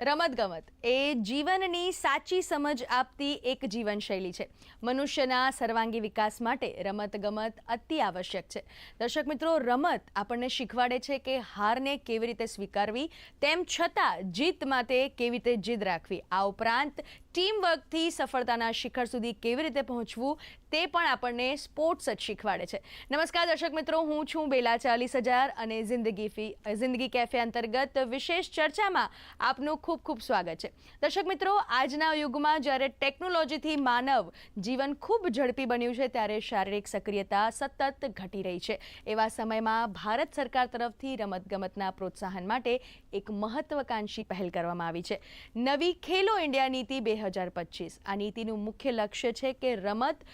Sports રમતગમત એ જીવનની સાચી સમજ આપતી એક જીવનશૈલી છે. મનુષ્યના સર્વાંગી વિકાસ માટે રમતગમત અતિ આવશ્યક છે. દર્શક મિત્રો, રમત આપણને શીખવાડે છે કે હારને કેવી રીતે સ્વીકારવી, તેમ છતાં જીત માટે કેવી રીતે જીદ રાખવી. આ ઉપરાંત ટીમ વર્કથી સફળતાના શિખર સુધી કેવી રીતે પહોંચવું, તે પણ આપણને સ્પોર્ટ્સ જ શીખવાડે છે. નમસ્કાર દર્શક મિત્રો, હું છું બેલા ચાલીસ હજાર અને જિંદગી ફી, જિંદગી કેફે અંતર્ગત વિશેષ ચર્ચામાં આપનું ખૂબ ખૂબ સ્વાગત છે. દર્શક મિત્રો, આજના યુગમાં જ્યારે ટેકનોલોજીથી માનવ જીવન ખૂબ ઝડપી બન્યું છે, ત્યારે શારીરિક સક્રિયતા સતત ઘટી રહી છે. એવા સમયમાં ભારત સરકાર તરફથી રમતગમતના પ્રોત્સાહન માટે એક મહત્વકાંક્ષી પહેલ કરવામાં આવી છે. નવી ખેલો ઇન્ડિયા નીતિ બે હજાર પચીસ. આ નીતિનું મુખ્ય લક્ષ્ય છે કે રમત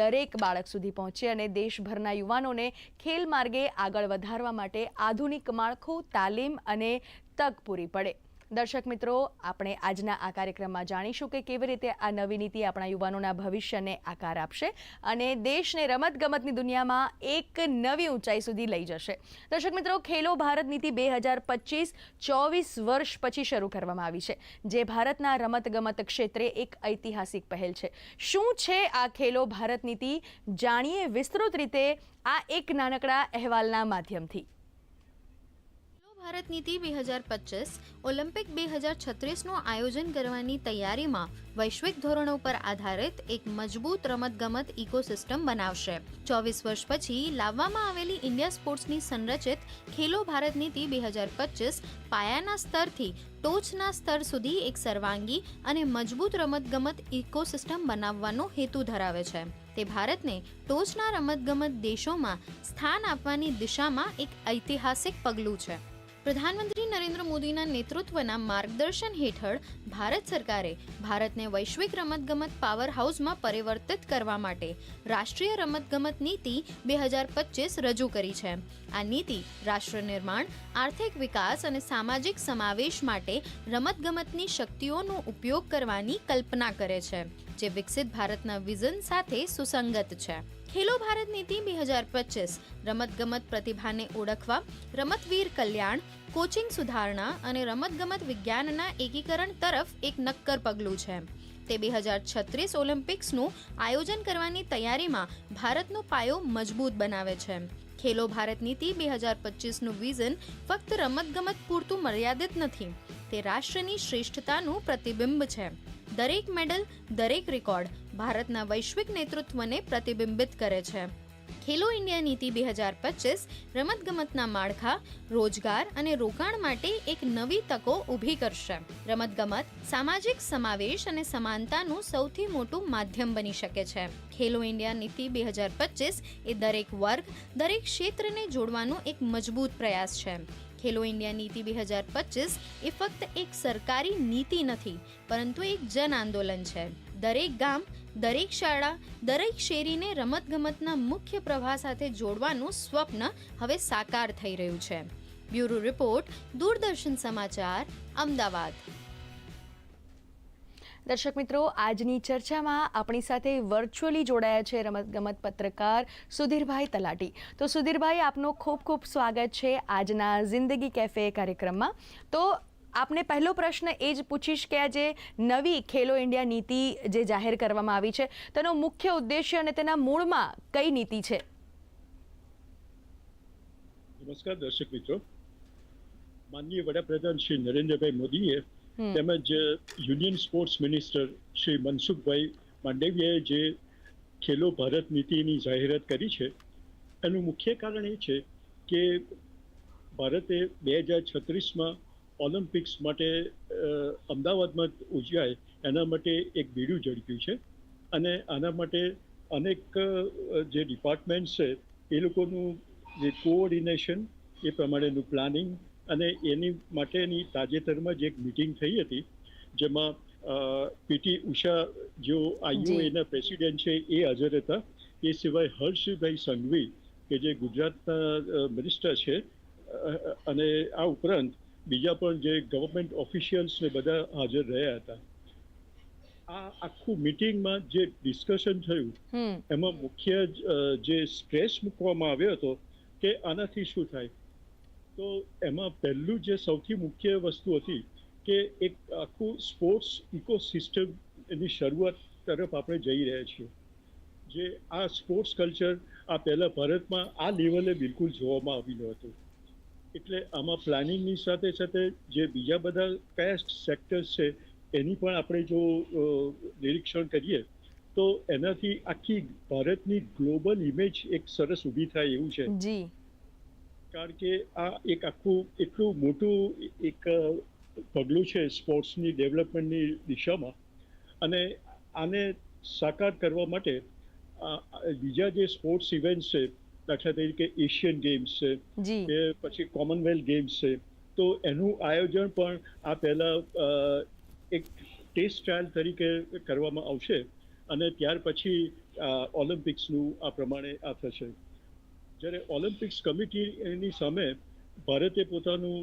દરેક બાળક સુધી પહોંચે અને દેશભરના યુવાનોને ખેલ માર્ગે આગળ વધારવા માટે આધુનિક માળખું, તાલીમ અને તક પૂરી પડે. દર્શક મિત્રો, આપણે આજના આ કાર્યક્રમમાં જાણીશું કે કેવી રીતે આ નવી નીતિ આપણા યુવાનોના ભવિષ્યને આકાર આપશે અને દેશને રમતગમતની દુનિયામાં એક નવી ઊંચાઈ સુધી લઈ જશે. દર્શક મિત્રો, ખેલો ભારત નીતિ બે હજાર પચીસ ચોવીસ વર્ષ પછી શરૂ કરવામાં આવી છે, જે ભારતના રમતગમત ક્ષેત્રે એક ઐતિહાસિક પહેલ છે. શું છે આ ખેલો ભારત નીતિ? જાણીએ વિસ્તૃત રીતે આ એક નાનકડા અહેવાલના માધ્યમથી. ભારત નીતિ બે હજાર પચીસ, ઓલિમ્પિક બે હજાર છત્રીસનું આયોજન કરવાની તૈયારીમાં વૈશ્વિક ધોરણો પર આધારિત એક મજબૂત રમતગમત ઇકોસિસ્ટમ બનાવશે. ચોવીસ વર્ષ પછી લાવવામાં આવેલી ઇન્ડિયા સ્પોર્ટ્સની સંરચિત ખેલો ભારત નીતિ બે હજાર પચીસ પાયાના સ્તરથી ટોચના સ્તર સુધી એક સર્વાંગી અને મજબૂત રમતગમત ઇકોસિસ્ટમ બનાવવાનો હેતુ ધરાવે છે. તે ભારતને ટોચના રમતગમત દેશોમાં સ્થાન આપવાની દિશામાં એક ઐતિહાસિક પગલું છે. પ્રધાનમંત્રી નરેન્દ્ર મોદીના નેતૃત્વના માર્ગદર્શન હેઠળ ભારત સરકારે ભારતને વૈશ્વિક રમતગમત પાવર હાઉસમાં પરિવર્તિત કરવા માટે રાષ્ટ્રીય રમતગમત નીતિ બે હજાર પચીસ રજૂ કરી છે. આ નીતિ રાષ્ટ્ર નિર્માણ, આર્થિક વિકાસ અને સામાજિક સમાવેશ માટે રમતગમતની શક્તિઓનો ઉપયોગ કરવાની કલ્પના કરે છે, જે વિકસિત ભારતના વિઝન સાથે સુસંગત છે. ખેલો ભારત નીતિ બે હજાર પચીસ. રમતગમત પ્રતિભાને ઓળખવા, રમતવીર કલ્યાણ, કોચિંગ સુધારણા અને રમતગમત વિજ્ઞાનના એકીકરણ તરફ એક નક્કર પગલું છે. તે બે હજાર છત્રીસ ઓલિમ્પિક્સનું આયોજન કરવાની તૈયારીમાં ભારતનો પાયો મજબૂત બનાવે છે. ખેલો ભારત નીતિ બે હજાર પચીસનું વિઝન ફક્ત રમતગમત પૂરતું મર્યાદિત નથી, તે રાષ્ટ્રની શ્રેષ્ઠતાનું પ્રતિબિંબ છે. દરેક મેડલ, દરેક રેકોર્ડ ભારતના વૈશ્વિક નેતૃત્વને પ્રતિબિંબિત કરે છે. ખેલો ઇન્ડિયા નીતિ બે હજાર પચીસ, રમતગમતના માળખા, રોજગાર અને રોકાણ માટે એક નવી તકો ઊભી કરશે. રમતગમત, સામાજિક સમાવેશ અને સમાનતાનું સૌથી મોટું માધ્યમ બની શકે છે. ખેલો ઇન્ડિયા નીતિ બે હજાર પચીસ એ દરેક વર્ગ, દરેક ક્ષેત્રને જોડવાનો એક મજબૂત પ્રયાસ છે. ખેલો ઇન્ડિયા નીતિ બે હજાર પચીસ એ ફક્ત એક સરકારી નીતિ નથી, પરંતુ એક જન આંદોલન છે. દરેક ગામ, દરેક શાળા, દરેક શેરીને રમતગમતના મુખ્ય પ્રવાહ સાથે જોડવાનું સ્વપ્ન હવે સાકાર થઈ રહ્યું છે. બ્યુરો રિપોર્ટ, દૂરદર્શન સમાચાર, અમદાવાદ. દર્શક મિત્રો, આજની ચર્ચામાં આપણી સાથે વર્ચ્યુઅલી જોડાયા છે રમતગમત પત્રકાર સુધીરભાઈ તલાટી. તો સુધીરભાઈ, આપનો ખૂબ ખૂબ સ્વાગત છે આજના જિંદગી કેફે કાર્યક્રમમાં. તો આપને પહેલો પ્રશ્ન એ જ પૂછીશ કે આ જે નવી ખેલો ઇન્ડિયા નીતિ જે જાહેર કરવામાં આવી છે, તેનો મુખ્ય ઉદ્દેશ્ય અને તેના મૂળમાં કઈ નીતિ છે? નમસ્કાર દર્શક મિત્રો. માનનીય વડાપ્રધાન શ્રી નરેન્દ્રભાઈ મોદીએ. તેમજ union sports minister Shri Mansukhbhai માંડવિયાએ જે ખેલો ભારત નીતિની જાહેરાત કરી છે, એનું મુખ્ય કારણ એ છે કે ભારતે બે હજાર છત્રીસમાં ઓલિમ્પિક્સ માટે અમદાવાદમાં ઉજવાય એના માટે એક બીડું ઝડપ્યું છે અને આના માટે અનેક જે ડિપાર્ટમેન્ટ છે, એ લોકોનું જે કોઓર્ડિનેશન એ પ્રમાણેનું પ્લાનિંગ અને એની માટેની તાજેતરમાં જે એક મિટિંગ થઈ હતી જેમાં પીટી ઉષા જેઓ આઈયુએના પ્રેસિડેન્ટ છે એ હાજર હતા. એ સિવાય હર્ષભાઈ સંઘવી કે જે ગુજરાતના મિનિસ્ટર છે અને આ ઉપરાંત બીજા પણ જે ગવર્મેન્ટ ઓફિશિયલ્સ ને બધા હાજર રહ્યા હતા. આ આખું મિટિંગમાં જે ડિસ્કશન થયું એમાં મુખ્ય જે સ્ટ્રેસ મૂકવામાં આવ્યો હતો કે આનાથી શું થાય? તો એમાં પહેલું જે સૌથી મુખ્ય વસ્તુ હતી કે એક આખું સ્પોર્ટ્સ ઇકોસિસ્ટમ એની શરૂઆત તરફ આપણે જઈ રહ્યા છીએ. જે આ સ્પોર્ટ્સ કલ્ચર આ પહેલાં ભારતમાં આ લેવલે બિલકુલ જોવામાં આવ્યું હતું. એટલે આમાં પ્લાનિંગની સાથે સાથે જે બીજા બધા કયા સેક્ટર્સ છે, એની પણ આપણે જો નિરીક્ષણ કરીએ, તો એનાથી આખી ભારતની ગ્લોબલ ઇમેજ એક સરસ ઊભી થાય એવું છે. કારણ કે આ એક આખું એટલું મોટું એક પગલું છે સ્પોર્ટ્સની ડેવલપમેન્ટની દિશામાં. અને આને સાકાર કરવા માટે બીજા જે સ્પોર્ટ્સ ઇવેન્ટ્સ છે દાખલા તરીકે એશિયન ગેમ્સ છે કે પછી કોમનવેલ્થ ગેમ્સ છે તો એનું આયોજન પણ આ પહેલાં એક ટેસ્ટ ટ્રાયલ તરીકે કરવામાં આવશે અને ત્યાર પછી ઓલિમ્પિક્સનું આ પ્રમાણે આ થશે. જ્યારે ઓલિમ્પિક્સ કમિટીની સામે ભારતે પોતાનું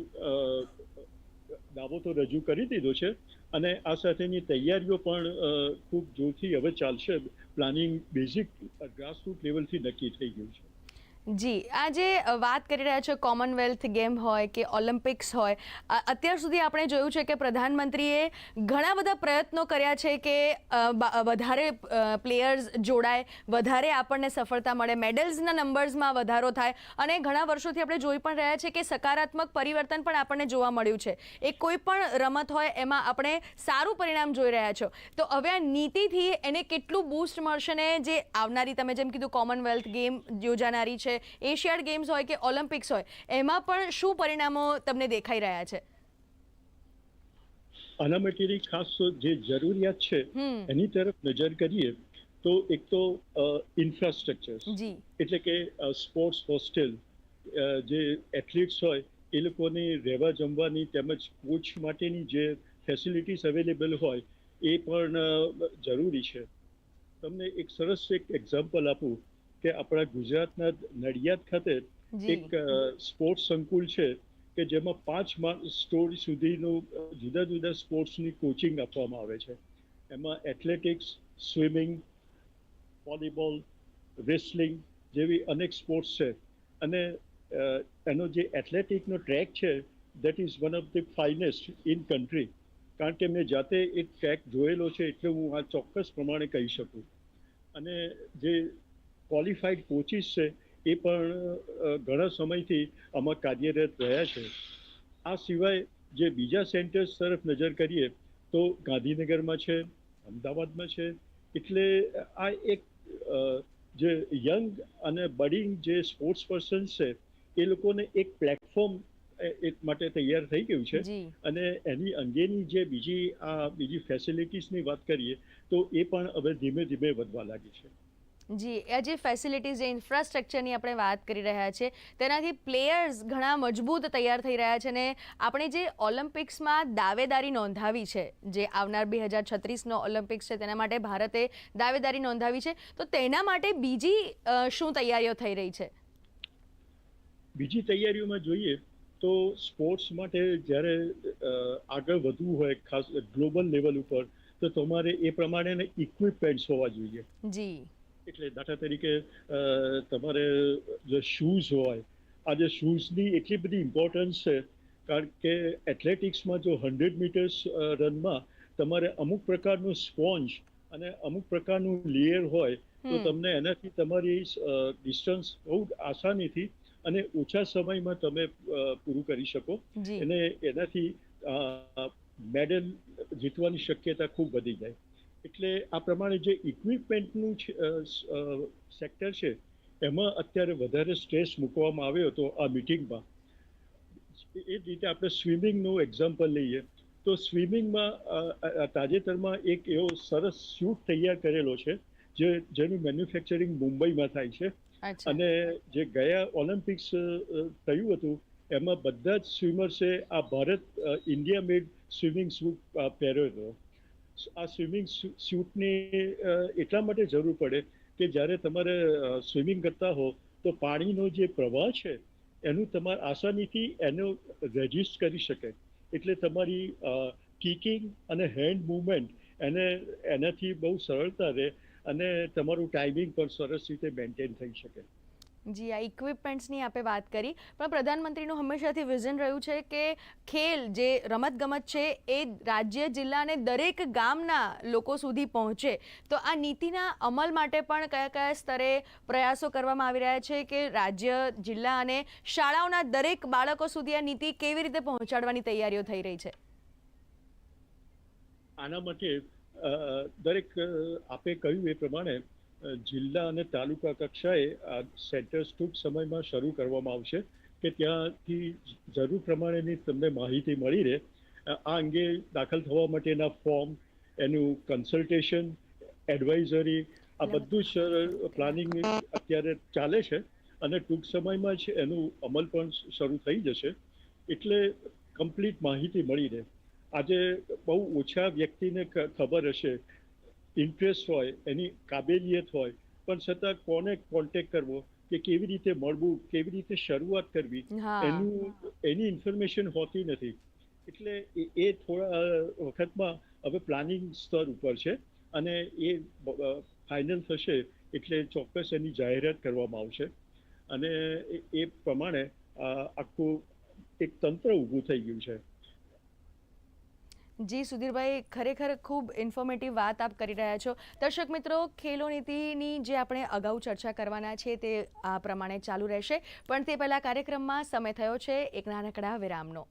દાવો તો રજૂ કરી દીધો છે અને આ સાથેની તૈયારીઓ પણ ખૂબ જોરથી હવે ચાલશે. પ્લાનિંગ બેઝિક ગ્રાસરૂટ લેવલથી નક્કી થઈ ગયું છે. જી આજે વાત કરી રહ્યા છો કોમનવેલ્થ ગેમ હોય કે ઓલિમ્પિક્સ હોય અત્યાર સુધી આપણે જોયું છે કે પ્રધાનમંત્રીએ ઘણા બધા પ્રયત્નો કર્યા છે કે વધારે પ્લેયર્સ જોડાય, વધારે આપણને સફળતા મળે મેડલ્સના નંબર્સમાં વધારો થાય અને ઘણા વર્ષોથી આપણે જોઈ પણ રહ્યા છે કે સકારાત્મક પરિવર્તન પણ આપણને જોવા મળ્યું છે. એ કોઈ પણ રમત હોય એમાં આપણે સારું પરિણામ જોઈ રહ્યા છો. તો હવે આ નીતિથી એને કેટલું બૂસ્ટ મળશે ને જે આવનારી, તમે જેમ કીધું કોમનવેલ્થ ગેમ યોજાનારી છે એશિયાડ ગેમ્સ હોય કે ઓલિમ્પિક્સ હોય એમાં પણ શું પરિણામો તમને દેખાઈ રહ્યા છે? આના માટેની ખાસ જે જરૂરિયાત છે એની તરફ નજર કરીએ તો એક તો ઇન્ફ્રાસ્ટ્રક્ચર એટલે કે સ્પોર્ટ્સ હોસ્ટેલ જે એથ્લીટ્સ હોય એ લોકોની રહેવા જમવાની તેમજ કોચ માટેની જે ફેસિલિટીઝ અવેલેબલ હોય એ પણ જરૂરી છે. તમને એક સરસ એક એક્ઝામ્પલ આપું. કે આપણા ગુજરાતના નડિયાદ ખાતે એક સ્પોર્ટ્સ સંકુલ છે કે જેમાં પાંચ સ્ટોર સુધીનું જુદા જુદા સ્પોર્ટ્સની કોચિંગ આપવામાં આવે છે. એમાં એથ્લેટિક્સ સ્વિમિંગ વોલીબોલ રેસલિંગ જેવી અનેક સ્પોર્ટ્સ છે. અને એનો જે એથ્લેટિકનો ટ્રેક છે that is one of the finest in country કારણ કે મેં જાતે એક ટ્રેક જોયેલો છે એટલે હું આ ચોક્કસ પ્રમાણે કહી શકું. અને જે ક્વોલિફાઈડ કોચિસ છે એ પણ ઘણા સમયથી આમાં કાર્યરત રહ્યા છે. આ સિવાય જે બીજા સેન્ટર્સ તરફ નજર કરીએ તો ગાંધીનગરમાં છે અમદાવાદમાં છે એટલે આ એક જે યંગ અને બડિંગ જે સ્પોર્ટ્સ પર્સન્સ છે એ લોકોને એક પ્લેટફોર્મ એ માટે તૈયાર થઈ ગયું છે. અને એની અંગેની જે બીજી આ બીજી ફેસિલિટીસની વાત કરીએ તો એ પણ હવે ધીમે ધીમે વધવા લાગી છે. જી એ જે ફેસિલિટીઝ જે ઇન્ફ્રાસ્ટ્રક્ચરની આપણે વાત કરી રહ્યા છે તેનાથી પ્લેયર્સ ઘણા મજબૂત તૈયાર થઈ રહ્યા છે ને આપણે જે ઓલિમ્પિક્સમાં દાવેદારી નોંધાવી છે જે આવનાર બે હજાર છત્રીસનો ઓલિમ્પિક્સ છે તેના માટે ભારતે દાવેદારી નોંધાવી છે તો તેના માટે બીજી શું તૈયારીઓ થઈ રહી છે? બીજી તૈયારીઓમાં જોઈએ તો સ્પોર્ટ્સ માટે જ્યારે આગળ વધવું હોય ખાસ ગ્લોબલ લેવલ ઉપર તો તમારે એ પ્રમાણેના ઇક્વિપમેન્ટ્સ હોવા જોઈએ. જી. એટલે દાખલા તરીકે તમારે જે શૂઝ હોય આ જે શૂઝની એટલી બધી ઇમ્પોર્ટન્સ છે. કારણ કે એથ્લેટિક્સમાં જો હંડ્રેડ મીટર્સ રનમાં તમારે અમુક પ્રકારનું સ્પોન્જ અને અમુક પ્રકારનું લેયર હોય તો તમને એનાથી તમારી ડિસ્ટન્સ બહુ આસાનીથી અને ઓછા સમયમાં તમે પૂરું કરી શકો. અને એનાથી મેડલ જીતવાની શક્યતા ખૂબ વધી જાય. એટલે આ પ્રમાણે જે ઇક્વિપમેન્ટનું સેક્ટર છે એમાં અત્યારે વધારે સ્ટ્રેસ મૂકવામાં આવ્યો હતો આ મિટિંગમાં એ જ રીતે આપણે સ્વિમિંગનું એક્ઝામ્પલ લઈએ. તો સ્વિમિંગમાં તાજેતરમાં એક એવો સરસ સ્યુટ તૈયાર કરેલો છે જે જેનું મેન્યુફેક્ચરિંગ મુંબઈમાં થાય છે. અને જે ગયા ઓલિમ્પિક્સ થયું હતું એમાં બધા જ સ્વિમર્સે આ Bharat India made swimming suit પહેર્યો હતો. આ સ્વિમિંગ સ્યુટની એટલા માટે જરૂર પડે કે જ્યારે તમારે સ્વિમિંગ કરતા હો, તો પાણીનો જે પ્રવાહ છે, એનું તમારે આસાનીથી એનો રેજિસ્ટ કરી શકે. એટલે તમારી કિકિંગ અને હેન્ડ મૂવમેન્ટ એને, એનાથી બહુ સરળતા રહે અને તમારું ટાઈમિંગ પણ સરસ રીતે મેન્ટેન થઈ શકે. જી, આ ઇક્વિપમેન્ટ્સની આપણે વાત કરી. પણ પ્રધાનમંત્રીનું હંમેશાથી વિઝન રહ્યું છે કે ખેલ જે રમતગમત છે એ રાજ્ય, જિલ્લા અને દરેક ગામના લોકો સુધી પહોંચે. તો આ નીતિના અમલ માટે પણ કયા કયા સ્તરે પ્રયાસો કરવામાં આવી રહ્યા છે કે રાજ્ય, જિલ્લા અને શાળાઓના દરેક બાળકો સુધી આ નીતિ કેવી રીતે પહોંચાડવાની તૈયારીઓ થઈ રહી છે? આના માટે દરેક આપે કહ્યું એ પ્રમાણે જિલ્લા અને તાલુકા કક્ષાએ આ સેન્ટર્સ ટૂંક સમયમાં શરૂ કરવામાં આવશે કે ત્યાંથી જરૂર પ્રમાણેની તમને માહિતી મળી રહે. આ અંગે દાખલ થવા માટેના ફોર્મ એનું કન્સલ્ટેશન એડવાઇઝરી આ બધું જ પ્લાનિંગ અત્યારે ચાલે છે અને ટૂંક સમયમાં જ એનું અમલ પણ શરૂ થઈ જશે. એટલે કમ્પ્લીટ માહિતી મળી રહે. આજે બહુ ઓછા વ્યક્તિને ખબર હશે ઇન્ટરેસ્ટ હોય એની કાબેલિયત હોય પણ છતાં કોને કોન્ટેક કરવો કે કેવી રીતે મળવું કેવી રીતે શરૂઆત કરવી એનું એની ઇન્ફોર્મેશન હોતી નથી. એટલે એ થોડા વખતમાં હવે પ્લાનિંગ સ્તર ઉપર છે અને એ ફાઇનલ થશે એટલે ચોક્કસ એની જાહેરાત કરવામાં આવશે. અને એ- પ્રમાણે આ આખું એક તંત્ર ઊભું થઈ ગયું છે. જી, સુધીરભાઈ, ખરેખર ખૂબ ઇન્ફોર્મેટિવ વાત આપ કરી રહ્યા છો. દર્શક મિત્રો, ખેલો નીતિની જે આપણે અગાઉ ચર્ચા કરવાના છે તે આ પ્રમાણે ચાલુ રહેશે. પણ તે પહેલાં કાર્યક્રમમાં સમય થયો છે એક નાનકડા વિરામનો.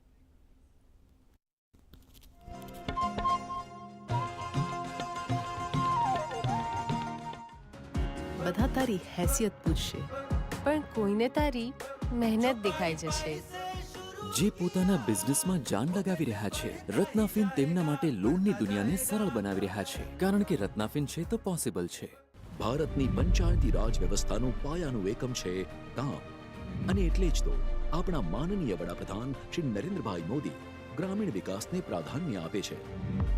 બધા તારી હેસિયત પૂછશે, પણ કોઈને તારી મહેનત દેખાઈ જશે. જે પોતાના બિઝનેસમાં જાન લગાવી રહ્યા છે. રત્નાફિન તેમના માટે લોનની દુનિયાને સરળ બનાવી રહ્યા છે. કારણ કે રત્નાફિન છે તો પોસિબલ છે. ભારતની પંચાયતી રાજ વ્યવસ્થાનું પાયાનું એકમ છે ગામ અને એટલે જ તો આપણા માનનીય વડાપ્રધાન શ્રી નરેન્દ્રભાઈ મોદી ગ્રામીણ વિકાસને પ્રાધાન્ય આપે છે.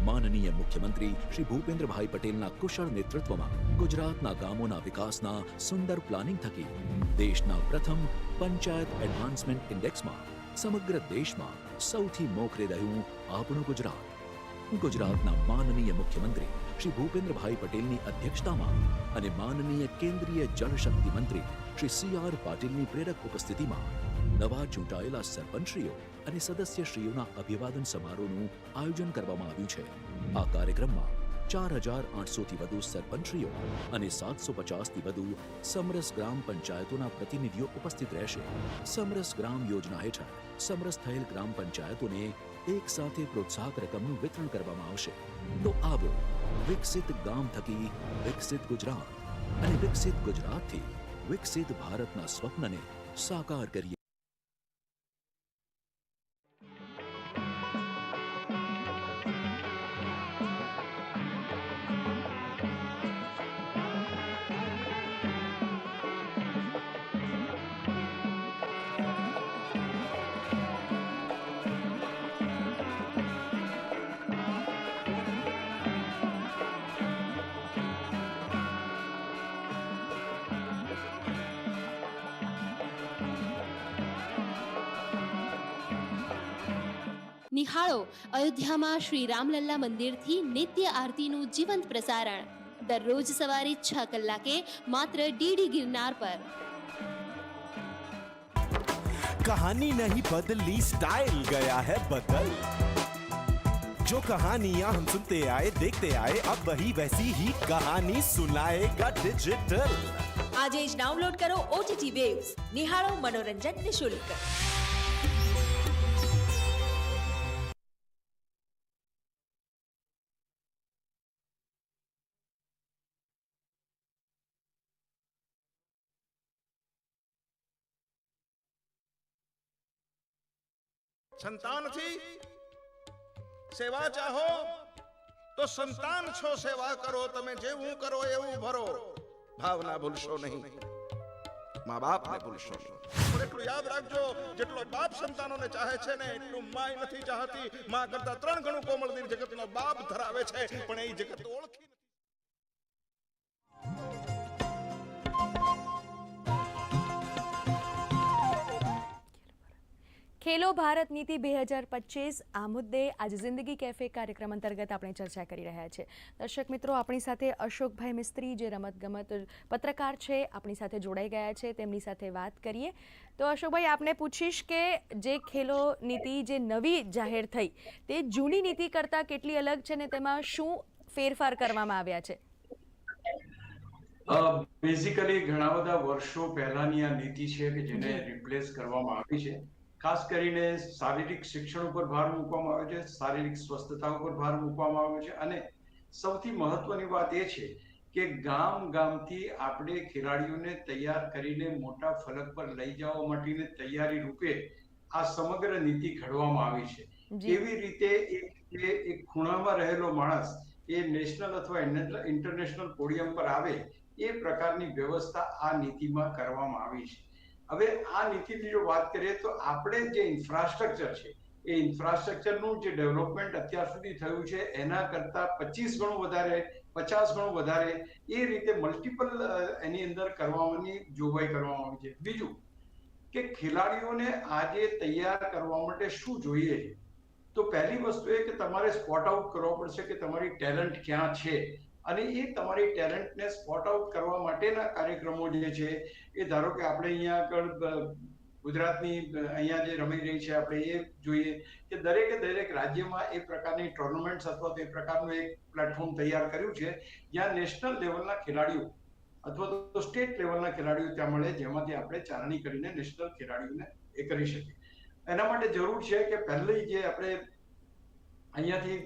માનનીય મુખ્યમંત્રી શ્રી ભૂપેન્દ્રભાઈ પટેલના કુશળ નેતૃત્વમાં ગુજરાતના ગામોના વિકાસના સુંદર પ્લાનિંગ થકી દેશના પ્રથમ પંચાયત એડવાન્સમેન્ટ ઇન્ડેક્સમાં સમગ્ર દેશમાં સૌથી મોખરે રહ્યું આપણું ગુજરાત. ગુજરાતના માનનીય મુખ્યમંત્રી શ્રી ભૂપેન્દ્રભાઈ પટેલની અધ્યક્ષતામાં અને માનનીય કેન્દ્રીય જળશક્તિ મંત્રી શ્રી સી આર પાટીલની પ્રેરક ઉપસ્થિતિમાં નવા ચૂંટાયેલા સરપંચશ્રીઓ અને સદસ્યશ્રીઓના અભિવાદન સમારોહનું આયોજન કરવામાં આવ્યું છે. આ કાર્યક્રમમાં ચાર હજાર આઠસોથી વધુ સરપંચીઓ અને સાતસો પચાસથી વધુ સમરસ ગ્રામ પંચાયતોના પ્રતિનિધિઓ ઉપસ્થિત રહેશે. સમરસ ગ્રામ યોજના હેઠળ સમરસ થયેલ ગ્રામ પંચાયતોને એક સાથે પ્રોત્સાહક રકમનું વિતરણ કરવામાં આવશે. તો આવો વિકસિત ગામ થકી વિકસિત ગુજરાત અને વિકસિત ગુજરાતથી વિકસિત ભારતના સ્વપ્નને સાકાર કરીએ. નિહાળો અયોધ્યામાં શ્રી રામલલ્લા મંદિરથી નિત્ય આરતીનું જીવંત પ્રસારણ દરરોજ સવારે છ કલાકે માત્ર ડીડી ગિરનાર પર कहानी नहीं बदली स्टाइल गया है बदल जो कहानियां हम सुनते आए देखते आए अब वही वैसी ही कहानी सुनाएगा डिजिटल આજે જ ડાઉનલોડ કરો ઓટીટી વેવ્સ નિહાળો મનોરંજન નિશુલ્ક સંતાનથી સેવા ચાહો, તો સંતાન છો, સેવા કરો, તમે જેવું કરો, એવું ભરો. ભાવના ભૂલશો નહીં. મા બાપને ભૂલશો એટલું યાદ રાખજો, જેટલો બાપ સંતાનોને ચાહે છે ને, એટલું માય નથી ચાહતી. માં કરતા ત્રણ ગણું કોમળદીર જગતનો બાપ ધરાવે છે, પણ એ જગત ઓળખી ખેલો ભારત નીતિ બે હજાર પચીસ, આ મુદ્દે આજે જિંદગી કેફે કાર્યક્રમ અંતર્ગત આપણે ચર્ચા કરી રહ્યા છે દર્શક મિત્રો, આપણી સાથે અશોકભાઈ મિસ્ત્રી, જે રમતગમત પત્રકાર છે, આપણી સાથે જોડાઈ ગયા છે. તેમની સાથે વાત કરીએ. તો અશોકભાઈ, આપને પૂછીશ કે જે ખેલો નીતિ જે નવી જાહેર થઈ, તે જૂની નીતિ કરતાં કેટલી અલગ છે ને તેમાં શું ફેરફાર કરવામાં આવ્યા છે? બેઝિકલી ઘણા બધા વર્ષો પહેલાની આ નીતિ છે કે જેને રિપ્લેસ કરવામાં આવી છે. ખાસ કરીને શારીરિક શિક્ષણ ઉપર ભાર મૂકવામાં આવ્યો છે શારીરિક સ્વસ્થતા ઉપર ભાર મૂકવામાં આવ્યો છે અને સૌથી મહત્વની વાત એ છે કે ગામ ગામથી આપણે ખેલાડીઓને તૈયાર કરીને મોટા ફલક પર લઈ જવા માટેની તૈયારી રૂપે આ સમગ્ર નીતિ ઘડવામાં આવી છે. કેવી રીતે એક ખૂણામાં રહેલો માણસ એ નેશનલ અથવા ઇન્ટરનેશનલ પોડિયમ પર આવે એ પ્રકારની વ્યવસ્થા આ નીતિમાં કરવામાં આવી છે. હવે આ નીતિની જો વાત કરીએ તો આપણે જે ઇન્ફ્રાસ્ટ્રક્ચર છે, એ ઇન્ફ્રાસ્ટ્રક્ચરનું જે ડેવલપમેન્ટ અત્યાર સુધી થયું છે, એના કરતા પચીસ ગણું વધારે, પચાસ ગણું વધારે એ રીતે મલ્ટિપલ એની અંદર કરવાની જોગવાઈ કરવામાં આવી છે. બીજું કે ખેલાડીઓને આજે તૈયાર કરવા માટે શું જોઈએ? તો પહેલી વસ્તુ એ કે તમારે સ્પોટ આઉટ કરવો પડશે કે તમારી ટેલેન્ટ ક્યાં છે? અને એ તમારી ટેલેન્ટને સ્પોટ આઉટ કરવા માટેના કાર્યક્રમો જે છે, એ ધારો કે આપણે અહીંયા આગળ ગુજરાતની અહીંયા જે રમી રહી છે આપણે એ જોઈએ કે દરેકે દરેક રાજ્યમાં એ પ્રકારની ટુર્નામેન્ટ્સ અથવા તો એ પ્રકારનું એક પ્લેટફોર્મ તૈયાર કર્યું છે, જ્યાં નેશનલ લેવલના ખેલાડીઓ અથવા તો સ્ટેટ લેવલના ખેલાડીઓ ત્યાં મળે, જેમાંથી આપણે ચારણી કરીને નેશનલ ખેલાડીઓને એ કરી શકીએ. એના માટે જરૂર છે કે પહેલી જે આપણે અહીંયાથી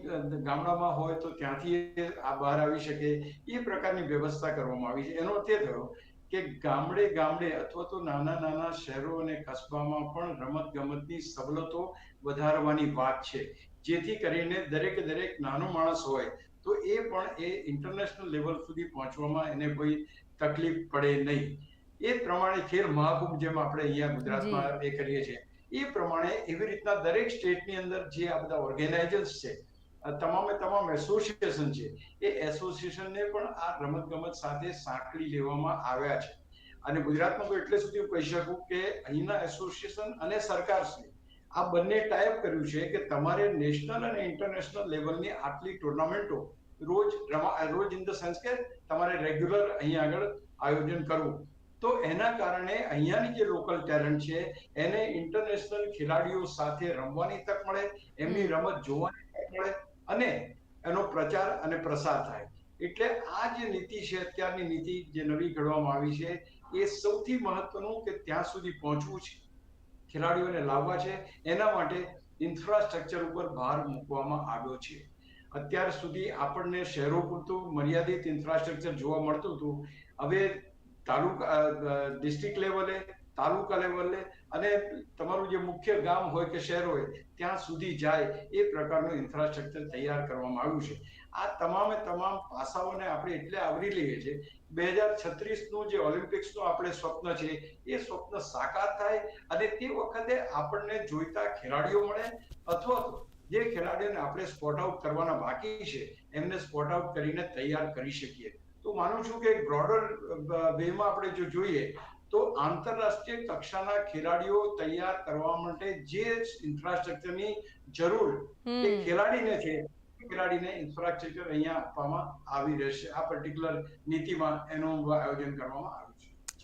ગામડામાં હોય તો ત્યાંથી આ બહાર આવી શકે. એ પ્રકારની વ્યવસ્થા કરવામાં આવી છે. એનો તે થયો કે ગામડે ગામડે અથવા તો નાના નાના શહેરો અને કસ્બામાં પણ રમત ગમતની સવલતો વધારવાની વાત છે. જેથી કરીને દરેક દરેક નાનો માણસ હોય તો એ પણ એ ઇન્ટરનેશનલ લેવલ સુધી પહોંચવામાં એને કોઈ તકલીફ પડે નહીં. એ પ્રમાણે ખેલ મહાકુંભ જેમ આપણે અહીંયા ગુજરાતમાં એ કરીએ છીએ. એ પ્રમાણે એવી રીતના દરેક સ્ટેટની અંદર જે આ બધા ઓર્ગેનાઇઝર્સ છે તમામે તમામ એસોસિએશન છે, એ એસોસિએશનને પણ આ રમતગમત સાથે સાંકળી લેવામાં આવ્યા છે. અને ગુજરાતમાં તો એટલે સુધી હું કહી શકું કે અહીંના એસોસિએશન અને સરકારશ્રી આ બંને ટાઈપ કર્યું છે કે તમારે નેશનલ અને ઇન્ટરનેશનલ લેવલની આટલી ટુર્નામેન્ટો રોજ રોજ ઇન ધ સેન્સ કે તમારે રેગ્યુલર અહીં આગળ આયોજન કરવું. તો એના કારણે અહીંયાની જે લોકલ ટેલેન્ટ છે એને ઇન્ટરનેશનલ ખેલાડીઓ સાથે રમવાની તક મળે એમની રમત જોવાની તક મળે અને એનો પ્રચાર અને પ્રસાર થાય. એટલે આ જે નીતિ છે અત્યારની નીતિ જે નવી ઘડવામાં આવી છે એ સૌથી મહત્વનું કે ત્યાં સુધી પહોંચવું છે. ખેલાડીઓને લાવવા છે એના માટે ઇન્ફ્રાસ્ટ્રક્ચર ઉપર ભાર મૂકવામાં આવ્યો છે. અત્યાર સુધી આપણને શહેરો પૂરતું મર્યાદિત ઇન્ફ્રાસ્ટ્રક્ચર જોવા મળતું હતું. હવે તાલુકા ડિસ્ટ્રિક્ટ લેવલે તાલુકા લેવલે અને તમારું જે મુખ્ય ગામ હોય કે શહેર હોય, ત્યાં સુધી જાય એ પ્રકારનું ઇન્ફ્રાસ્ટ્રક્ચર તૈયાર કરવામાં આવ્યું છે. આ તમામે તમામ પાસાઓને આપણે એટલે આવરી લઈએ છીએ. બે હજાર છત્રીસનું જે ઓલિમ્પિક્સનું આપણે સ્વપ્ન છે, એ સ્વપ્ન સાકાર થાય અને તે વખતે આપણને જોઈતા ખેલાડીઓ મળે અથવા જે ખેલાડીઓને આપણે સ્પોટ આઉટ કરવાના બાકી છે, એમને સ્પોટ આઉટ કરીને તૈયાર કરી શકીએ. તો માનું છું કે બ્રોડર વેમાં આપણે જો જોઈએ તો આંતરરાષ્ટ્રીય કક્ષાના ખેલાડીઓ તૈયાર કરવા માટે જે ઇન્ફ્રાસ્ટ્રક્ચરની જરૂર એ ખેલાડીને છે ખેલાડીને ઇન્ફ્રાસ્ટ્રક્ચર અહીંયા આપવામાં આવી રહેશે. આ પર્ટિક્યુલર નીતિમાં એનું આયોજન કરવામાં આવે.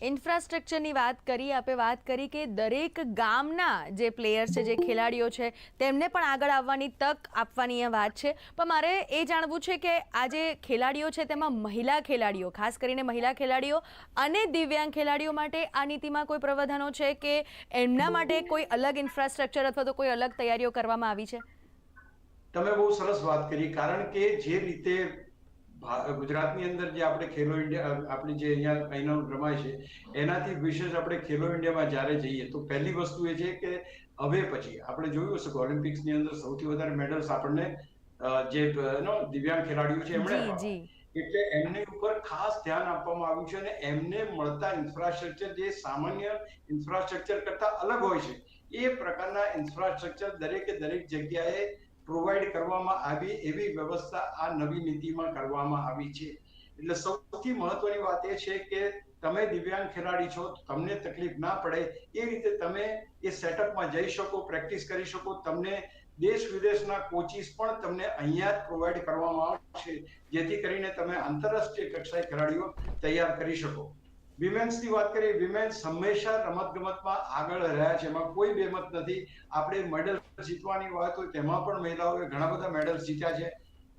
ઇન્ફ્રાસ્ટ્રક્ચરની વાત કરી, આપે વાત કરી કે દરેક ગામના જે પ્લેયર્સ છે, જે ખેલાડીઓ છે, તેમને પણ આગળ આવવાની તક આપવાની એ વાત છે. પણ મારે એ જાણવું છે કે આ જે ખેલાડીઓ છે, તેમાં મહિલા ખેલાડીઓ, ખાસ કરીને મહિલા ખેલાડીઓ અને દિવ્યાંગ ખેલાડીઓ માટે આ નીતિમાં કોઈ પ્રાવધાનો છે કે એમના માટે કોઈ અલગ ઇન્ફ્રાસ્ટ્રક્ચર અથવા તો કોઈ અલગ તૈયારીઓ કરવામાં આવી છે? તમે બહુ સરસ વાત કરી, કારણ કે જે રીતે ગુજરાતની અંદર જે આપણે ખેલો ઇન્ડિયા આપણી જે અહીંયા અહીંનો રમાય છે એનાથી વિશેષ આપણે ખેલો ઇન્ડિયામાં જ્યારે જઈએ તો પહેલી વસ્તુ એ છે કે હવે પછી આપણે જોયું હશે કે ઓલિમ્પિક્સની અંદર સૌથી વધારે મેડલ્સ આપણને જે દિવ્યાંગ ખેલાડીઓ છે એમણે એટલે એમની ઉપર ખાસ ધ્યાન આપવામાં આવ્યું છે અને એમને મળતા ઇન્ફ્રાસ્ટ્રક્ચર જે સામાન્ય ઇન્ફ્રાસ્ટ્રક્ચર કરતા અલગ હોય છે એ પ્રકારના ઇન્ફ્રાસ્ટ્રક્ચર દરેકે દરેક જગ્યાએ પ્રોવાઈડ કરવામાં આવી એવી વ્યવસ્થા આ નવી નીતિમાં કરવામાં આવી છે. એટલે સૌથી મહત્વની વાત એ છે કે તમે દિવ્યાંગ ખેલાડી છો, તમને તકલીફ ના પડે, એ રીતે તમે એ સેટઅપમાં જઈ શકો, પ્રેક્ટિસ કરી શકો, તમને દેશ વિદેશના કોચિસ પણ તમને અહીંયા જ પ્રોવાઈડ કરવામાં આવશે, જેથી કરીને તમે આંતરરાષ્ટ્રીય કક્ષાએ ખેલાડીઓ તૈયાર કરી શકો. વિમેન્સની વાત કરીએ વિમેન્સ હંમેશા રમત ગમતમાં આગળ રહ્યા છે. એમાં કોઈ બેમત નથી. આપણે મેડલ જીતવાની વાત હોય તેમાં પણ મહિલાઓએ ઘણા બધા મેડલ જીત્યા છે.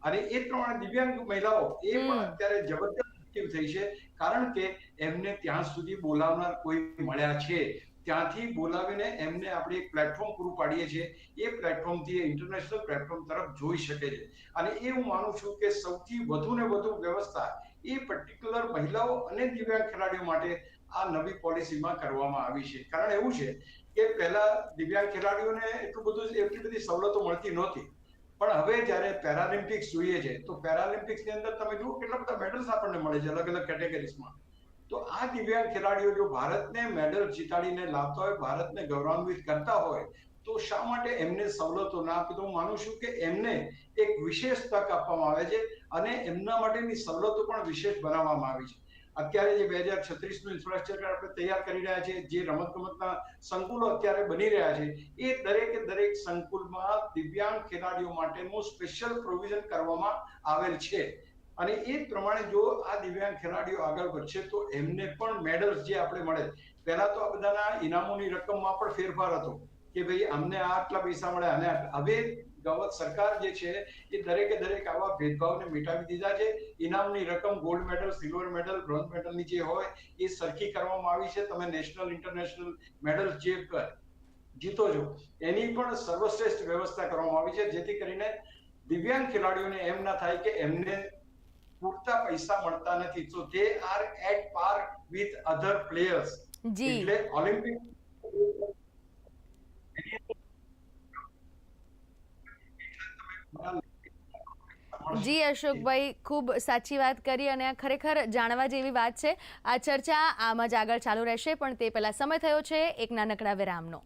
અને એ પ્રમાણે દિવ્યાંગ મહિલાઓ એ પણ અત્યારે જબરદસ્ત એક્ટિવ થઈ છે. કારણ કે એમને ત્યાં સુધી બોલાવનાર કોઈ મળ્યા છે. ત્યાંથી બોલાવીને એમને આપણે એક પ્લેટફોર્મ પૂરું પાડીએ છીએ. એ પ્લેટફોર્મથી એ ઇન્ટરનેશનલ પ્લેટફોર્મ તરફ જોઈ શકે છે. અને એ હું માનું છું કે સૌથી વધુ ને વધુ વ્યવસ્થા એ પર્ટિક્યુલર મહિલાઓ અને દિવ્યાંગ ખેલાડીઓ માટે આ નવી પોલિસીમાં કરવામાં આવી છે. કારણ એવું છે કે પહેલા દિવ્યાંગ ખેલાડીઓને એટલું બધું એટલી બધી સવલતો મળતી નહોતી. પણ હવે જ્યારે પેરાલિમ્પિક્સ જોઈએ છે, તો પેરાલિમ્પિક્સની અંદર તમે જુઓ કેટલા બધા મેડલ્સ આપણને મળે છે અલગ અલગ કેટેગરીઝમાં તો આ દિવ્યાંગ ખેલાડીઓ જો ભારતને મેડલ જીતાડીને લાવતા હોય, ભારતને ગૌરવાન્વિત કરતા હોય તો શા માટે એમને સવલતો ના આપે? તો હું માનું છું કે એમને એક વિશેષ તક આપવામાં આવે છે અને એમના માટેની સવલતો પણ વિશેષ બનાવવામાં આવી છે. અત્યારે જે બે હજાર છત્રીસનું ઇન્ફ્રાસ્ટ્રક્ચર આપણે તૈયાર કરી રહ્યા છે, જે રમત ગમતના સંકુલો અત્યારે બની રહ્યા છે, એ દરેકે દરેક સંકુલમાં દિવ્યાંગ ખેલાડીઓ માટેનું સ્પેશિયલ પ્રોવિઝન કરવામાં આવેલ છે. અને એ પ્રમાણે જો આ દિવ્યાંગ ખેલાડીઓ આગળ વધશે, તો એમને પણ મેડલ્સ જે આપણે મળે. પહેલા તો આ બધાના ઇનામોની રકમમાં પણ ફેરફાર હતો. કે ભાઈ અમને આટલા પૈસા મળે અને હવે ગવત સરકાર જે છે એ દરેકે દરેક આવા ભેદભાવને મિટાવી દીધા છે. ઇનામની રકમ gold medal silver medal bronze મેડલની જે હોય એ સરખી કરવામાં આવી છે. તમે નેશનલ ઇન્ટરનેશનલ મેડલ જે જીતો છો એની પણ સર્વશ્રેષ્ઠ વ્યવસ્થા કરવામાં આવી છે. જેથી કરીને દિવ્યાંગ ખેલાડીઓને એમ ના થાય કે એમને પૂરતા પૈસા મળતા નથી. તો they are at par with other players એટલે ઓલિમ્પિક જી અશોકભાઈ ખૂબ સાચી વાત કરી અને આ ખરેખર જાણવા જેવી વાત છે આ ચર્ચા આમ જ આગળ ચાલુ રહેશે પણ તે પહેલા સમય થયો છે એક નાનકડા વિરામનો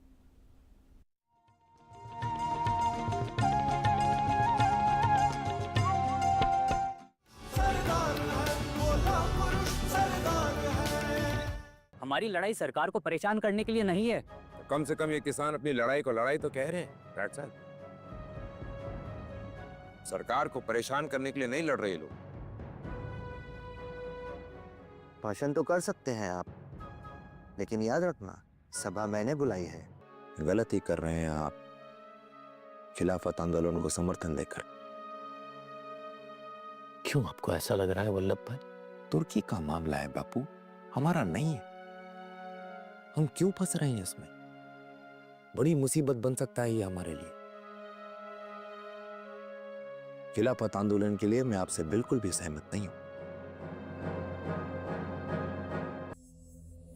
हमारी लड़ाई सरकार को परेशान करने के लिए नहीं है कम से कम ये किसान अपनी लड़ाई को लड़ाई तो कह रहे हैं That's all. सरकार को परेशान करने के लिए नहीं लड़ रहे लोग। भाषण तो कर सकते हैं आप लेकिन याद रखना सभा मैंने बुलाई है। गलती कर रहे हैं आप खिलाफत आंदोलन को समर्थन देकर। क्यों आपको ऐसा लग रहा है वल्लभ भाई? तुर्की का मामला है बापू हमारा नहीं है। हम क्यों फंस रहे हैं इसमें? बड़ी मुसीबत बन सकता है ये हमारे लिए। खिलाफत आंदोलन के लिए मैं आपसे बिल्कुल भी सहमत नहीं हूं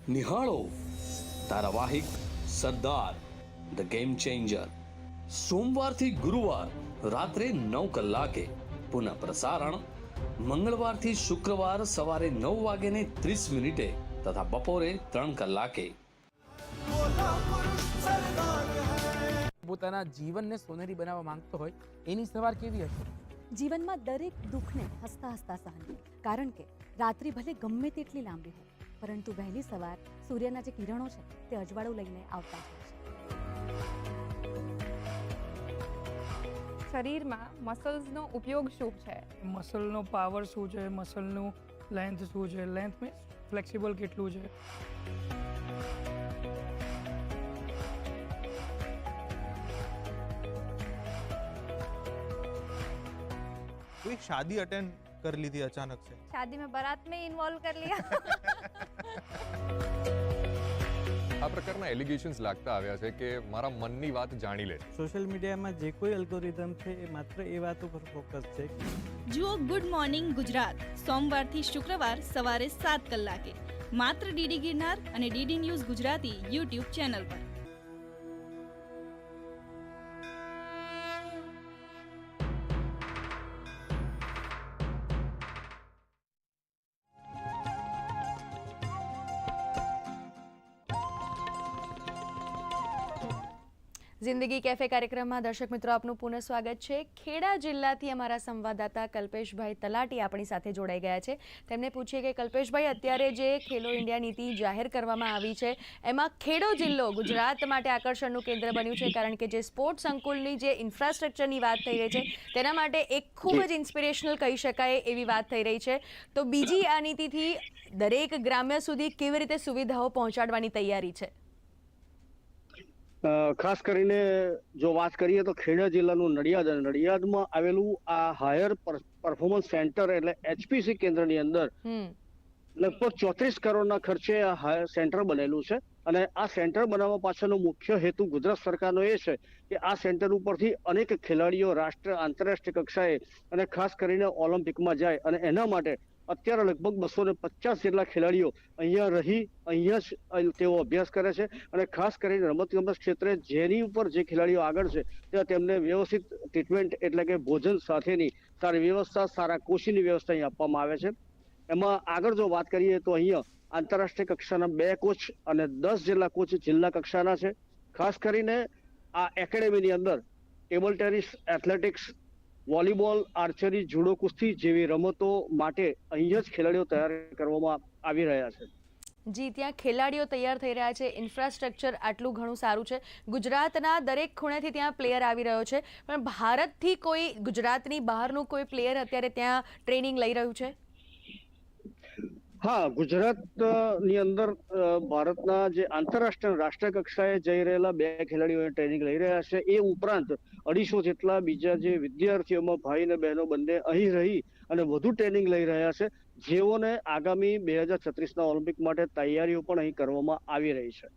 નિહાળો ધારાવાહિક સરદાર ધ ગેમ ચેન્જર સોમવારથી ગુરુવાર રાત્રે નવ કલાકે પુનઃ પ્રસારણ મંગળવારથી શુક્રવાર સવારે નવ વાગ્યે ને ત્રીસ મિનિટે તથા બપોરે ત્રણ કલાકે પોતાના જીવનને સોનેરી બનાવવા માંગતો હોય એની સવાર કેવી હશે જીવનમાં દરેક દુઃખને હસતા હસતા સહન કરો. કારણ કે રાત્રિ ભલે ગમે તેટલી લાંબી હોય પરંતુ વહેલી સવાર સૂર્યના જે કિરણો છે તે અજવાળું લઈને આવતા હોય છે. શરીરમાં મસલ્સનો ઉપયોગ શું છે? મસલનો પાવર શું છે? મસલનું લેન્થ શું છે? લેન્થ મીન્સ ફ્લેક્સિબલ કેટલું છે? कोई शादी अटेंड कर ली थी अचानक से शादी में बारात में इन्वॉल्व कर लिया આ પ્રકારના એલિગેશન્સ લાગતા આવ્યા છે કે મારા મનની વાત જાણી લે સોશિયલ મીડિયામાં જે કોઈ અલ્ગોરિધમ છે એ માત્ર એ વાત ઉપર ફોકસ છે જુઓ ગુડ મોર્નિંગ ગુજરાત સોમવારથી શુક્રવાર સવારે સાત કલાકે માત્ર ડીડી ગિરનાર અને DD news Gujarati YouTube channel પર જિંદગી કેફે કાર્યક્રમમાં દર્શક મિત્રો આપનું પુનઃ સ્વાગત છે. ખેડા જિલ્લાથી અમારા સંવાદદાતા કલ્પેશભાઈ તલાટી આપણી સાથે જોડાઈ ગયા છે. તેમને પૂછીએ કે કલ્પેશભાઈ અત્યારે જે ખેલો ઇન્ડિયા નીતિ જાહેર કરવામાં આવી છે એમાં ખેડો જિલ્લો ગુજરાત માટે આકર્ષણનું કેન્દ્ર બન્યું છે કારણ કે જે સ્પોર્ટ્સ સંકુલની જે ઇન્ફ્રાસ્ટ્રક્ચરની વાત થઈ રહી છે તેના માટે એક ખૂબ જ. ઇન્સ્પિરેશનલ કહી શકાય એવી વાત થઈ રહી છે. તો બીજી આ નીતિથી દરેક ગ્રામ્ય સુધી કેવી રીતે સુવિધાઓ પહોંચાડવાની તૈયારી છે? ખાસ કરીને જો વાત કરીએ તો ખેડા જિલ્લાનું નડિયાદ અને નડિયાદમાં આવેલું આ હાયર પરફોર્મન્સ સેન્ટર એટલે એચપીસી કેન્દ્રની અંદર લગભગ ચોત્રીસ કરોડના ખર્ચે આ હાયર સેન્ટર બનેલું છે અને આ સેન્ટર બનાવવા પાછળનો મુખ્ય હેતુ ગુજરાત સરકારનો એ છે કે આ સેન્ટર ઉપરથી અનેક ખેલાડીઓ રાષ્ટ્ર આંતરરાષ્ટ્રીય કક્ષાએ અને ખાસ કરીને ઓલિમ્પિકમાં જાય અને એના માટે અત્યારે લગભગ બસો ને પચાસ જેટલા ખેલાડીઓ અહીંયા રહી, અહીંયા જ તેઓ અભ્યાસ કરે છે અને ખાસ કરીને રમતગમત ક્ષેત્રે જેની ઉપર જે ખેલાડીઓ આગળ છે, ત્યાં તેમને વ્યવસ્થિત ટ્રીટમેન્ટ એટલે કે ભોજન સાથેની સારી વ્યવસ્થા, સારા કોચીની વ્યવસ્થા અહીં આપવામાં આવે છે. એમાં આગળ જો વાત કરીએ તો અહીંયા આંતરરાષ્ટ્રીય કક્ષાના બે કોચ અને દસ જેટલા કોચ જિલ્લા કક્ષાના છે. ખાસ કરીને આ એકેડેમીની અંદર table tennis athletics volleyball, archery, judo કુસ્તી જેવી રમતો માટે અહીંયા જ ખેલાડીઓ તૈયાર કરવામાં આવી રહ્યા છે. જી, ત્યાં ખેલાડીઓ તૈયાર થઈ રહ્યા છે. ઇન્ફ્રાસ્ટ્રક્ચર આટલું ઘણું સારું છે. ગુજરાતના દરેક ખૂણેથી ત્યાં પ્લેયર આવી રહ્યો છે. પણ ભારતથી કોઈ ગુજરાતની બહારનું કોઈ પ્લેયર અત્યારે ત્યાં ટ્રેનિંગ લઈ રહ્યું છે? હા, ગુજરાતની અંદર ભારતના જે આંતરરાષ્ટ્રીય રાષ્ટ્રીય કક્ષાએ જઈ રહેલા બે ખેલાડીઓ ટ્રેનિંગ લઈ રહ્યા છે. એ ઉપરાંત અઢીસો જેટલા બીજા જે વિદ્યાર્થીઓમાં ભાઈ અને બહેનો બંને અહીં રહી અને વધુ ટ્રેનિંગ લઈ રહ્યા છે. જેઓને આગામી બે હજાર છત્રીસના ઓલિમ્પિક માટે તૈયારીઓ પણ અહીં કરવામાં આવી રહી છે.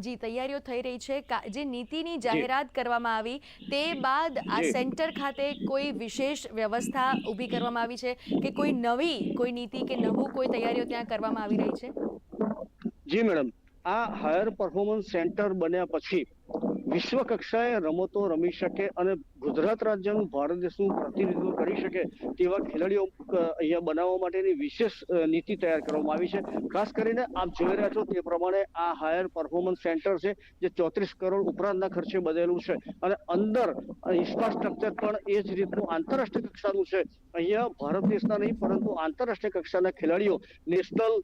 જી તૈયારીઓ થઈ રહી છે. જે નીતિની જાહેરાત કરવામાં આવી તે બાદ આ સેન્ટર ખાતે કોઈ વિશેષ વ્યવસ્થા ઊભી કરવામાં આવી છે કે કોઈ નવી કોઈ નીતિ કે નવું કોઈ તૈયારીઓ ત્યાં કરવામાં આવી રહી છે? જી મેડમ. આ હાયર પરફોર્મન્સ સેન્ટર બન્યા પછી વિશ્વ કક્ષાએ રમતો રમી શકે અને ગુજરાત રાજ્યનું ભારત દેશનું પ્રતિનિધિત્વ કરી શકે તેવા ખેલાડીઓ અહીંયા બનાવવા માટેની વિશેષ નીતિ તૈયાર કરવામાં આવી છે. ખાસ કરીને આપ જોઈ રહ્યા છો તે પ્રમાણે આ હાયર પરફોર્મન્સ સેન્ટર છે, જે ચોત્રીસ કરોડ ઉપરાંતના ખર્ચે બનેલું છે. અને અંદર ઇન્ફ્રાસ્ટ્રક્ચર પણ એ જ રીતનું આંતરરાષ્ટ્રીય કક્ષાનું છે. અહીંયા ભારત દેશના નહીં, પરંતુ આંતરરાષ્ટ્રીય કક્ષાના ખેલાડીઓ, નેશનલ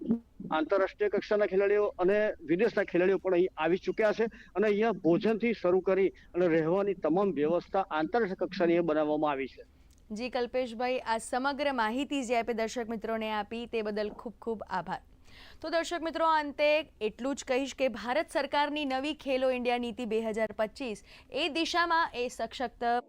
આંતરરાષ્ટ્રીય કક્ષાના ખેલાડીઓ અને વિદેશના ખેલાડીઓ પણ અહીં આવી ચૂક્યા છે. અને અહીંયા ભોજનથી શરૂ કરી અને રહેવાની તમામ વ્યવસ્થા આંતરરાષ્ટ્રીય કક્ષાની બનાવવામાં આવી છે. જી કલ્પેશભાઈ આ સમગ્ર માહિતી જે આપે દર્શક મિત્રોને આપી તે બદલ ખૂબ ખૂબ આભાર. તો દર્શક મિત્રો અંતે એટલું જ કહીશ કે ભારત સરકારની નવી ખેલો ઇન્ડિયા નીતિ બે હજાર પચીસ એ દિશામાં એ સશક્તમાં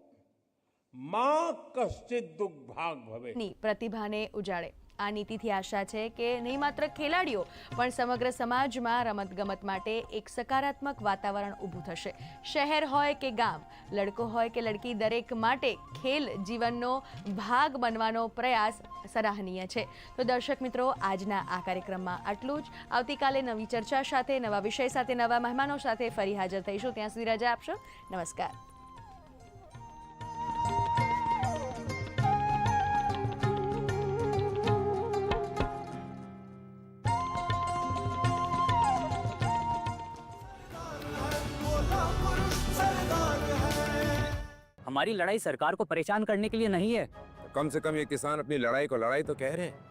કશ્ચિત દુર્ભાગ ભવે. પ્રતિભાને ઉજાડે આ નીતિથી આશા છે કે નહીં માત્ર ખેલાડીઓ, પણ સમગ્ર સમાજમાં રમતગમત માટે એક સકારાત્મક વાતાવરણ ઊભું થશે. શહેર હોય કે ગામ, લડકો હોય કે લડકી, દરેક માટે ખેલ જીવનનો ભાગ બનવાનો પ્રયાસ સરાહનીય છે. તો દર્શક મિત્રો, આજના આ કાર્યક્રમમાં આટલું જ. આવતીકાલે નવી ચર્ચા સાથે, નવા વિષય સાથે, નવા મહેમાનો સાથે ફરી હાજર થઈશું. ત્યાં સુધી રજા આપશો. નમસ્કાર. हमारी लड़ाई सरकार को परेशान करने के लिए नहीं है कम से कम ये किसान अपनी लड़ाई को लड़ाई तो कह रहे हैं